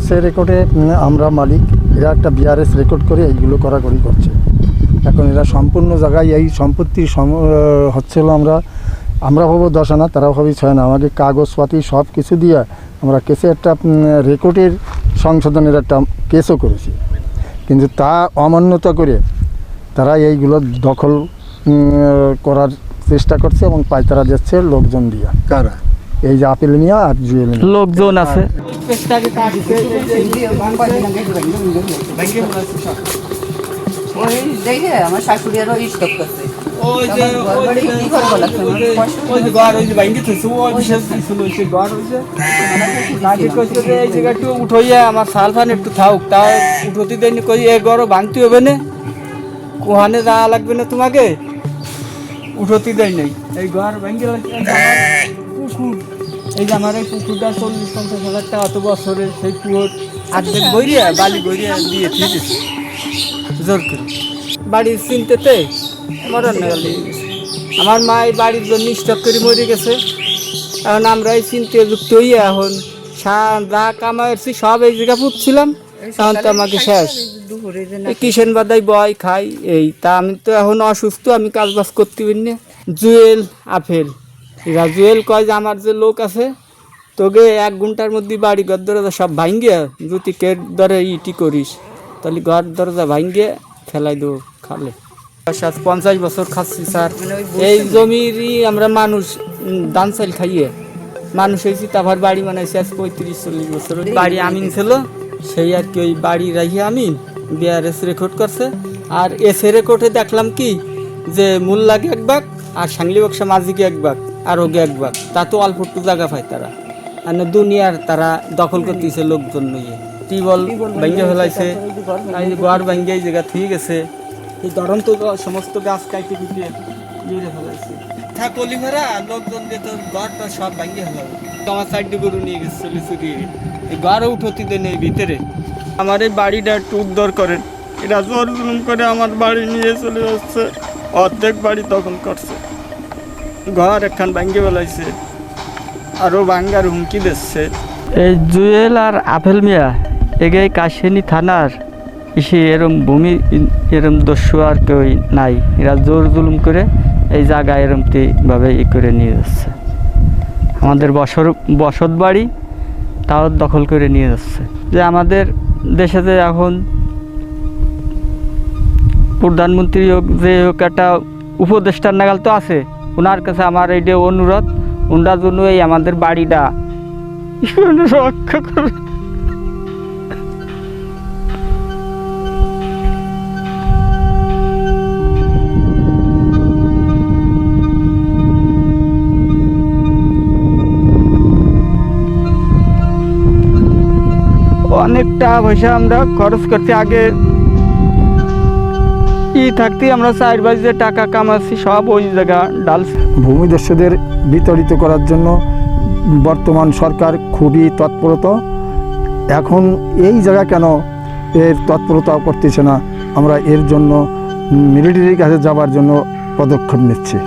SA রেকর্ডে আমরা মালিক, এরা একটা বিআরএস রেকর্ড করে এইগুলো করাকরি করছে। এখন এরা সম্পূর্ণ জায়গায় এই সম্পত্তি হচ্ছিল আমরা আমরা ভাবো দশ আনা তারা ভাবি ছয় না। আমাকে কাগজপাতি সব কিছু দিয়ে আমরা কেসে একটা রেকর্ডের সংশোধনের একটা কেসও করেছি। কিন্তু তা অমান্যতা করে তারা এইগুলো দখল করার চেষ্টা করছে এবং পায়তারা যাচ্ছে লোকজন দিয়ে। কারা? এই যে আপেল নিয়ে আর জুয়েল লোকজন আছে আমার শাশুড়ি আরও স্টক করছে ওই যে আমার ঘর বাড়ি কি করব লাগছে আমার পয়সা ওই যে ঘর ওই যে ভাঙ্গি থইছে ওই বিশেষ ছিল ওই ঘর ওই যে নাকি কইছে যে এই জায়গা একটু উঠইয়া আমার সালফান একটু থাক তা উঠতি দেয়নি কই এই ঘর ভাঙতে হবে না কোহানে যাওয়া লাগবে না তোমাকে উঠতি দেয় নাই এই ঘর ভাঙ্গি লাগছে পুকুর। এই যে আমার এই পুকুরটা চল্লিশ পঞ্চাশ হাজার টাকা অত বছরের সেই পুকুর। অর্ধেক গড়িয়া বালি গড়িয়া দিয়ে ঠিক জোর করে। বাড়ির চিনতেতে মরণ গেলে আমার মা এই বাড়ির জন্য স্টক করে মরে গেছে। এখন আমরা এই চিনতে যুক্ত হইয়া এখন যা কামাইছি সব এই জায়গা পুঁতছিলাম তখন তো আমাকে শেষ। কিষেন বাদাই বয় খাই এই তা আমি তো এখন অসুস্থ আমি কাজ বাজ করতে পারি না। Jewel apple. এরা জুয়েল কয় যে আমার যে লোক আছে, তোকে এক ঘণ্টার মধ্যে বাড়ি ঘর দরজা সব ভাঙ্গে যদি কে ধরে ইটি করিস, তাহলে ঘর দরজা ভাঙ্গে ফেলাই দেবো খালে। পঞ্চাশ বছর খাচ্ছি, স্যার। এই জমিরই আমরা মানুষ ধান চাল খাইয়ে। মানুষ হয়েছি, তারপর বাড়ি বানাইছি আজ পঁয়ত্রিশ চল্লিশ বছর। বাড়ি আমিন ছিল, সেই আর কি ওই বাড়ি রাখি আমিন, বিআরএস রেকর্ড করছে। আর এসে রেকর্ডে দেখলাম কি, যে মূল লাগে এক বাঘ আর সাংলি বক্সা মাঝিকে এক বাঘ আর ওকে এক বাঘ তা তো অল্প একটু জায়গা পায় তারা। আর দুনিয়ার তারা দখল করতেছে লোকজন নিয়ে। টিবল ভেঙে ফেলাইছে। ঘর ভেঙে এই জায়গা ঠিক আছে। এই ধরন তো সমস্ত গাছ কাইতে কুটিয়ে মেরে ফেলাইছে। থাকলি ভরা লোকজন দিয়ে তো ঘরটা সব ভেঙে ফেলাবে আমার সাইড গরু নিয়ে গেছে চলে এই ঘরও উঠতি দেন এই ভিতরে। আমার এই বাড়িটা একটু উদ্ধার করেন। এটা জোর করে আমার বাড়ি নিয়ে চলে যাচ্ছে। অর্ধেক বাড়ি দখল করছে। ঘর একখান ভাঙ্গে ফেলাইছে। আরও ভাঙ্গার হুমকি দিচ্ছে। এই জুয়েল আর আপেল মিয়া এগে কাশিনী থানার এসে এরম ভূমি, এরম দস্যু আর কেউ নাই। এরা জোর জুলুম করে এই জায়গা এরমটি ভাবে ই করে নিয়ে যাচ্ছে। আমাদের বসর, বসত বাড়ি তাও দখল করে নিয়ে যাচ্ছে। যে আমাদের দেশে যে এখন প্রধানমন্ত্রী হোক, যে হোক একটা উপদেষ্টার নাগাল তো আছে। ওনার কাছে আমার এইটা অনুরোধ ওনার জন্য এই আমাদের বাড়িটা। রক্ষা করে অনেক টাকা পয়সা আমরা খরচ করতে আগে। ই থাকতে আমরা চার বাজে টাকা কামাচ্ছি, সব ওই জায়গা ডাল। ভূমিদস্যুদের বিতাড়িত করার জন্য বর্তমান সরকার খুবই তৎপরতা। এখন এই জায়গা কেন এর তৎপরতা করতেছে না? আমরা এর জন্য মিলিটারির কাছে যাওয়ার জন্য পদক্ষেপ নিচ্ছি।